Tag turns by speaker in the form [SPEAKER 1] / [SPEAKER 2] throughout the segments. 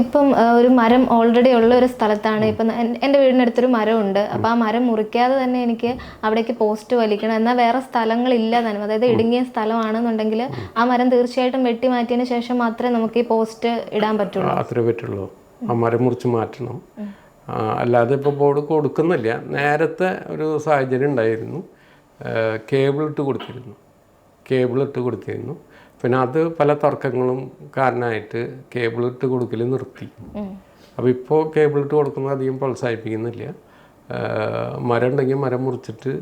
[SPEAKER 1] ഇപ്പം ഒരു മരം ഓൾറെഡി ഉള്ള ഒരു സ്ഥലത്താണ്. ഇപ്പം എന്റെ വീടിനടുത്തൊരു മരമുണ്ട്. അപ്പോൾ ആ മരം മുറിക്കാതെ തന്നെ എനിക്ക് അവിടേക്ക് പോസ്റ്റ് വലിക്കണം. എന്നാൽ വേറെ സ്ഥലങ്ങളില്ല തന്നെ അതായത് ഇടുങ്ങിയ സ്ഥലമാണെന്നുണ്ടെങ്കിൽ ആ മരം തീർച്ചയായിട്ടും വെട്ടി മാറ്റിയതിന് ശേഷം മാത്രമേ നമുക്ക് ഈ പോസ്റ്റ് ഇടാൻ പറ്റുള്ളൂ
[SPEAKER 2] അത്രേ പറ്റുള്ളൂ. ആ മരം മുറിച്ച് മാറ്റണം. അല്ലാതെ ഇപ്പോൾ ബോർഡ് കൊടുക്കുന്നില്ല. നേരത്തെ ഒരു സാഹചര്യം ഉണ്ടായിരുന്നു. കേബിൾ ഇട്ട് കൊടുത്തിരുന്നു. കേബിൾ ഇട്ട് കൊടുത്തിരുന്നു. പിന്നെ അത് പല തർക്കങ്ങളും കാരണമായിട്ട് കേബിൾ ഇട്ട് കൊടുക്കൽ നിർത്തി. അപ്പോൾ ഇപ്പോൾ കേബിൾ ഇട്ട് കൊടുക്കുന്നത് അധികം പ്രോത്സാഹിപ്പിക്കുന്നില്ല. മരം ഉണ്ടെങ്കിൽ മരം മുറിച്ചിട്ട്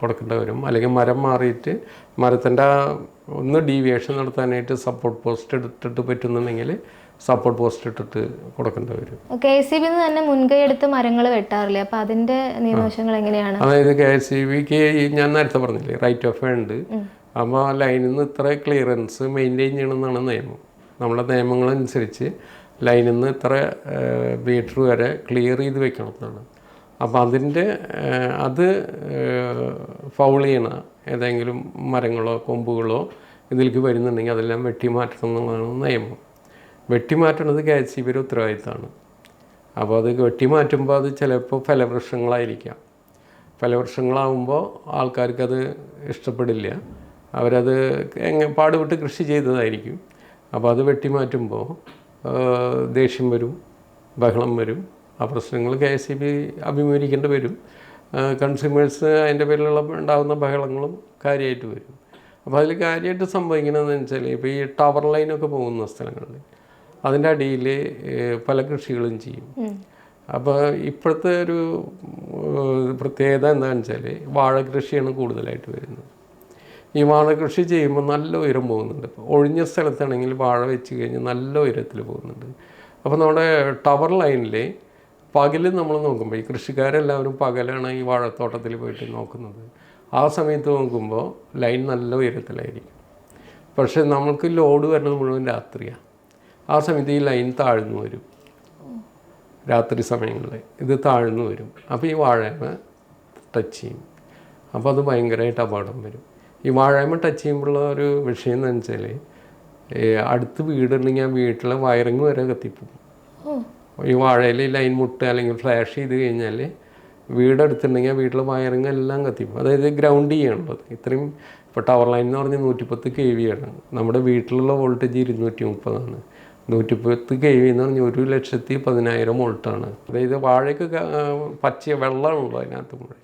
[SPEAKER 2] കൊടുക്കേണ്ടി വരും. അല്ലെങ്കിൽ മരം മാറിയിട്ട് മരത്തിന്റെ ഒന്ന് ഡീവിയേഷൻ നടത്താനായിട്ട് സപ്പോർട്ട് പോസ്റ്റ് എടുത്തിട്ട് പറ്റുന്നുണ്ടെങ്കിൽ സപ്പോർട്ട് പോസ്റ്റ് ഇട്ടിട്ട് കൊടുക്കേണ്ടി വരും.
[SPEAKER 1] കെ സി ബി തന്നെ മുൻകൈ എടുത്ത് മരങ്ങൾ വെട്ടാറില്ലേ? അപ്പോൾ അതിന്റെ നിയമവശങ്ങൾ എങ്ങനെയാണ്?
[SPEAKER 2] അതായത് കെ എസ് സി ബിക്ക് ഞാൻ നേരത്തെ പറഞ്ഞില്ലേ റൈറ്റ് ഓഫ് ഉണ്ട് അപ്പോൾ ആ ലൈനിൽ നിന്ന് ഇത്ര ക്ലിയറൻസ് മെയിന്റെയിൻ ചെയ്യണമെന്നാണ് നിയമം. നമ്മുടെ നിയമങ്ങളനുസരിച്ച് ലൈനിൽ നിന്ന് ഇത്ര മീറ്റർ വരെ ക്ലിയർ ചെയ്ത് വെക്കണം എന്നാണ്. അപ്പോൾ അതിന്റെ അത് ഫൗൾ ചെയ്യണ ഏതെങ്കിലും മരങ്ങളോ കൊമ്പുകളോ ഇതിലേക്ക് വരുന്നുണ്ടെങ്കിൽ അതെല്ലാം വെട്ടി മാറ്റണം എന്നുള്ളതാണ് നിയമം. വെട്ടി മാറ്റണത് കെ എസ് സി ബിയുടെ ഉത്തരവാദിത്തമാണ്. അപ്പോൾ അത് വെട്ടി മാറ്റുമ്പോൾ അത് ചിലപ്പോൾ ഫലവൃക്ഷങ്ങളായിരിക്കാം. ഫലവൃക്ഷങ്ങളാവുമ്പോൾ ആൾക്കാർക്കത് ഇഷ്ടപ്പെടില്ല. അവരത് എങ്ങ പാടുപെട്ട് കൃഷി ചെയ്തതായിരിക്കും. അപ്പോൾ അത് വെട്ടിമാറ്റുമ്പോൾ ദേഷ്യം വരും ബഹളം വരും ആ പ്രശ്നങ്ങൾ കെ എസ് സി ബി അഭിമുഖീകരിക്കേണ്ടി വരും. കൺസ്യൂമേഴ്സ് അതിന്റെ പേരിലുള്ള ഉണ്ടാകുന്ന ബഹളങ്ങളും കാര്യമായിട്ട് വരും. അപ്പോൾ അതിൽ കാര്യമായിട്ട് സംഭവിക്കണമെന്ന് വെച്ചാൽ ഇപ്പോൾ ഈ ടവർ ലൈനൊക്കെ പോകുന്ന സ്ഥലങ്ങളിൽ അതിന്റെ അടിയിൽ പല കൃഷികളും ചെയ്യും. അപ്പോൾ ഇപ്പോഴത്തെ ഒരു പ്രത്യേകത എന്താണെന്ന് വെച്ചാൽ വാഴ കൃഷിയാണ് കൂടുതലായിട്ട് വരുന്നത്. ഈ വാഴ കൃഷി ചെയ്യുമ്പോൾ നല്ല ഉയരം പോകുന്നുണ്ട്. ഒഴിഞ്ഞ സ്ഥലത്താണെങ്കിൽ വാഴ വെച്ച് കഴിഞ്ഞാൽ നല്ല ഉയരത്തിൽ പോകുന്നുണ്ട്. അപ്പോൾ നമ്മുടെ ടവർ ലൈനിൽ പകൽ നമ്മൾ നോക്കുമ്പോൾ ഈ കൃഷിക്കാരെല്ലാവരും പകലാണ് ഈ വാഴത്തോട്ടത്തിൽ പോയിട്ട് നോക്കുന്നത്. ആ സമയത്ത് നോക്കുമ്പോൾ ലൈൻ നല്ല ഉയരത്തിലായിരിക്കും. പക്ഷേ നമ്മൾക്ക് ലോഡ് വരുന്നത് മുഴുവൻ രാത്രിയാണ് ആ സമയത്ത് ഈ ലൈൻ താഴ്ന്നു വരും. രാത്രി സമയങ്ങളിൽ ഇത് താഴ്ന്നു വരും. അപ്പോൾ ഈ വാഴ ടച്ച് ചെയ്യും. അപ്പോൾ അത് ഭയങ്കരമായിട്ട് അപകടം വരും. ഈ വാഴയമ്മ ടച്ച് ചെയ്യുമ്പോഴുള്ള ഒരു വിഷയം എന്ന് വെച്ചാൽ അടുത്ത് വീടുണ്ടെങ്കിൽ ആ വീട്ടിലെ വയറിങ് വരെ കത്തിപ്പോകും. ഈ വാഴയിൽ ലൈൻ മുട്ട് അല്ലെങ്കിൽ ഫ്ലാഷ് ചെയ്ത് കഴിഞ്ഞാൽ വീടെടുത്തിട്ടുണ്ടെങ്കിൽ ആ വീട്ടിലെ വയറിങ് എല്ലാം കത്തിപ്പോകും. അതായത് ഗ്രൗണ്ട് ചെയ്യാനുള്ളത്. ഇത്രയും ഇപ്പോൾ ടവർ ലൈൻ എന്ന് പറഞ്ഞാൽ നൂറ്റിപ്പത്ത് കെ വി ആണ്. നമ്മുടെ വീട്ടിലുള്ള വോൾട്ടേജ് ഇരുന്നൂറ്റി മുപ്പതാണ് നൂറ്റിപ്പത്ത് കെ വി എന്ന് പറഞ്ഞാൽ ഒരു ലക്ഷത്തി പതിനായിരം വോൾട്ടാണ് അതായത് വാഴയ്ക്ക് പച്ച വെള്ളമാണല്ലോ അതിനകത്ത് മുഴുവൻ.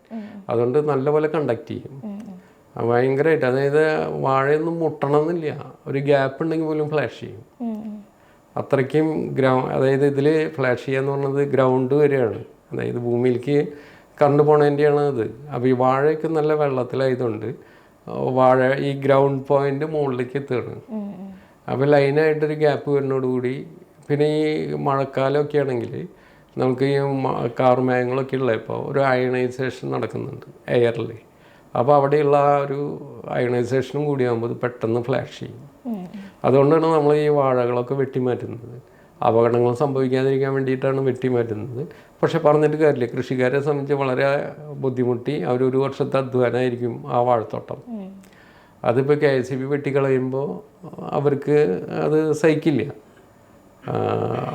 [SPEAKER 2] അതുകൊണ്ട് നല്ലപോലെ കണ്ടക്ട് ചെയ്യും. ഭയങ്കരമായിട്ട് അതായത് വാഴയൊന്നും മുട്ടണമെന്നില്ല. ഒരു ഗ്യാപ്പ് ഉണ്ടെങ്കിൽ പോലും ഫ്ലാഷ് ചെയ്യും. അത്രയ്ക്കും ഗ്രൗ അതായത് ഇതിൽ ഫ്ലാഷ് ചെയ്യാന്ന് പറഞ്ഞത് ഗ്രൗണ്ട് വരെയാണ്. അതായത് ഭൂമിയിലേക്ക് കറണ്ട് പോണതിന്റെയാണ് അത് അപ്പോൾ ഈ വാഴയൊക്കെ നല്ല വെള്ളത്തിലായതുകൊണ്ട് വാഴ ഈ ഗ്രൗണ്ട് പോയിന്റ് മുകളിലേക്ക് എത്തുകയാണ്. അപ്പോൾ ലൈനായിട്ടൊരു ഗ്യാപ്പ് വരുന്നതോടുകൂടി പിന്നെ ഈ മഴക്കാലമൊക്കെ ആണെങ്കിൽ നമുക്ക് ഈ കാർമേഘങ്ങളൊക്കെ ഉള്ള ഇപ്പോൾ ഒരു അയണൈസേഷൻ നടക്കുന്നുണ്ട് എയറിൽ അപ്പോൾ അവിടെയുള്ള ആ ഒരു അയണൈസേഷനും കൂടിയാകുമ്പോൾ ഇത് പെട്ടെന്ന് ഫ്ലാഷ് ചെയ്യും. അതുകൊണ്ടാണ് നമ്മൾ ഈ വാഴകളൊക്കെ വെട്ടിമാറ്റുന്നത്. അപകടങ്ങൾ സംഭവിക്കാതിരിക്കാൻ വേണ്ടിയിട്ടാണ് വെട്ടിമാറ്റുന്നത്. പക്ഷെ പറഞ്ഞിട്ട് കാര്യമില്ല. കൃഷിക്കാരെ സംബന്ധിച്ച് വളരെ ബുദ്ധിമുട്ടി അവരൊരു വർഷത്തെ അധ്വാനമായിരിക്കും ആ വാഴത്തോട്ടം. അതിപ്പോൾ കെ എസ് സി ബി വെട്ടിക്കളയുമ്പോൾ അവർക്ക് അത് സഹിക്കില്ല.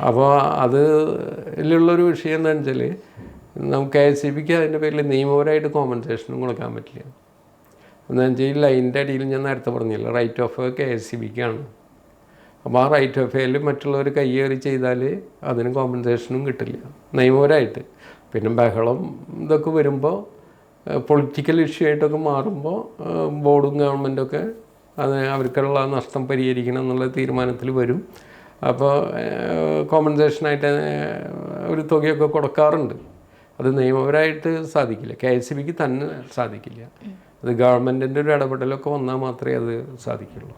[SPEAKER 2] അപ്പോൾ അത് ഇതിലുള്ളൊരു വിഷയം എന്താണെന്ന് വെച്ചാൽ നമുക്ക് എസ് സി ബിക്ക് അതിന്റെ പേരിൽ നിയമപരമായിട്ട് കോമ്പൻസേഷനും കൊടുക്കാൻ പറ്റില്ല. എന്താണെന്ന് വെച്ചാൽ ഈ ലൈനിന്റെ അടിയിൽ ഞാൻ നേരത്തെ പറഞ്ഞില്ല write off K S C ബിക്കാണ് അപ്പോൾ ആ റൈറ്റ് ഓഫ് എയിൽ മറ്റുള്ളവർ കയ്യേറി ചെയ്താൽ അതിന് കോമ്പൻസേഷനും കിട്ടില്ല. നിയമപരമായിട്ട്. പിന്നെ ബഹളം ഇതൊക്കെ വരുമ്പോൾ പൊളിറ്റിക്കൽ ഇഷ്യൂ ആയിട്ടൊക്കെ മാറുമ്പോൾ ബോർഡും ഗവൺമെന്റൊക്കെ അത് അവർക്കുള്ള നഷ്ടം പരിഹരിക്കണം എന്നുള്ള തീരുമാനത്തിൽ വരും. അപ്പോൾ കോമ്പൻസേഷനായിട്ട് ഒരു തുകയൊക്കെ കൊടുക്കാറുണ്ട്. അത് നിയമപരമായിട്ട് സാധിക്കില്ല. കെ എസ് ബിക്ക് തന്നെ സാധിക്കില്ല. അത് ഗവൺമെന്റിന്റെ ഒരു ഇടപെടലൊക്കെ വന്നാൽ മാത്രമേ അത് സാധിക്കുള്ളൂ.